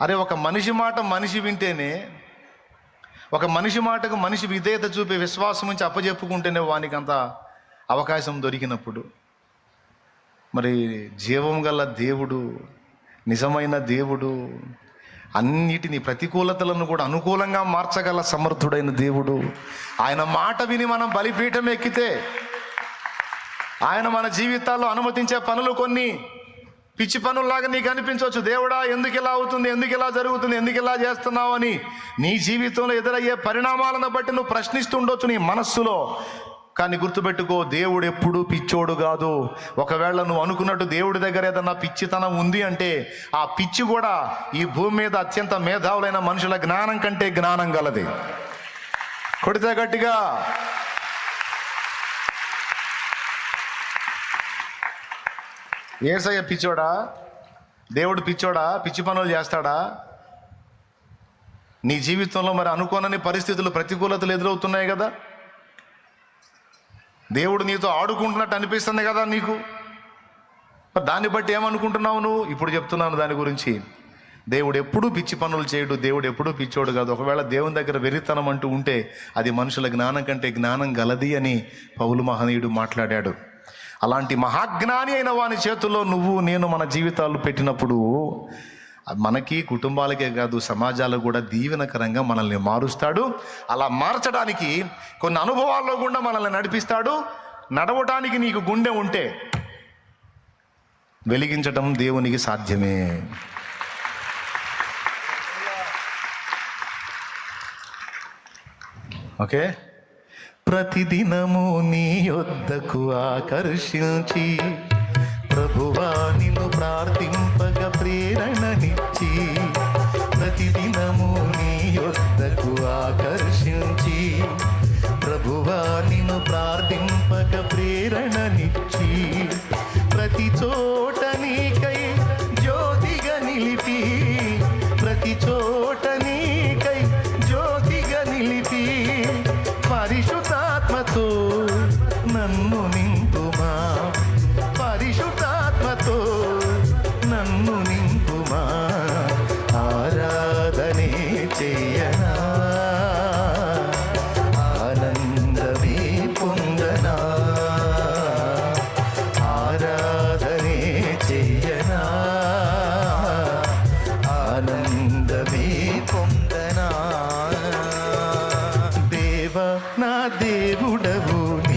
అరే ఒక మనిషి మాట మనిషి వింటేనే ఒక మనిషి మాటకు మనిషి విధేయత చూపే విశ్వాసం నుంచి అప్పజెప్పుకుంటేనే వానికి అంత అవకాశం దొరికినప్పుడు. మరి జీవం గల దేవుడు నిజమైన దేవుడు అన్నిటిని ప్రతికూలతలను కూడా అనుకూలంగా మార్చగల సమర్థుడైన దేవుడు. ఆయన మాట విని మనం బలిపీఠం ఎక్కితే ఆయన మన జీవితాల్లో అనుమతించే పనులు కొన్ని పిచ్చి పనుల్లాగా నీకు అనిపించవచ్చు. దేవుడా ఎందుకు ఇలా అవుతుంది? ఎందుకు ఇలా జరుగుతుంది? ఎందుకు ఇలా చేస్తున్నావు? అని నీ జీవితంలో ఎదురయ్యే పరిణామాలను బట్టి నువ్వు ప్రశ్నిస్తూ ఉండొచ్చు నీ మనస్సులో. కానీ గుర్తుపెట్టుకో దేవుడు ఎప్పుడూ పిచ్చోడు కాదు. ఒకవేళ నువ్వు అనుకున్నట్టు దేవుడి దగ్గర ఏదన్నా పిచ్చితనం ఉంది అంటే ఆ పిచ్చి కూడా ఈ భూమి మీద అత్యంత మేధావులైన మనుషుల జ్ఞానం కంటే జ్ఞానం గలది. కొడితే గట్టిగా ఏసయ్య పిచ్చోడా? దేవుడు పిచ్చోడా? పిచ్చి పనులు చేస్తాడా? నీ జీవితంలో మరి అనుకోనని పరిస్థితులు ప్రతికూలతలు ఎదురవుతున్నాయి కదా? దేవుడు నీతో ఆడుకుంటున్నట్టు అనిపిస్తుంది కదా నీకు? మరి దాన్ని బట్టి ఏమనుకుంటున్నావు నువ్వు? ఇప్పుడు చెప్తున్నాను దాని గురించి. దేవుడు ఎప్పుడూ పిచ్చి పనులు చేయడు దేవుడు ఎప్పుడూ పిచ్చోడు కాదు. ఒకవేళ దేవుని దగ్గర వెరితనం అంటూ ఉంటే అది మనుషుల జ్ఞానం కంటే జ్ఞానం గలది అని పౌలు మహనీయుడు మాట్లాడాడు. అలాంటి మహాజ్ఞాని అయిన వాని చేతుల్లో నువ్వు నేను మన జీవితాలు పెట్టినప్పుడు మనకి కుటుంబాలకే కాదు సమాజాలకు కూడా దీవెనకరంగా మనల్ని మారుస్తాడు. అలా మార్చడానికి కొన్ని అనుభవాల్లో కూడా మనల్ని నడిపిస్తాడు. నడవటానికి నీకు గుండె ఉంటే వెలిగించటం దేవునికి సాధ్యమే. ఓకే? ప్రతిదినము నీ యొద్దకు ఆకర్షించి ప్రభువా నిన్ను ప్రార్థింపగ ప్రేరణనిచ్చి ప్రతిదినము నీ యొద్దకు ఆకర్షించి ప్రభువా నిన్ను ప్రార్థింపక ప్రేరణనిచ్చి ప్రతి చోట నీకై జ్యోతిగా నిలిపి ప్రతి చోట నీ నన్ను నింపుమా? పరిశుద్ధాత్మతో నన్ను నింపుమా? ఆరాధనే చెయ్యనా? ఆనందమే పొందనా? ఆరాధనే చెయ్యనా? ఆనందమే పొందనా? దేవ నా దేవుడవు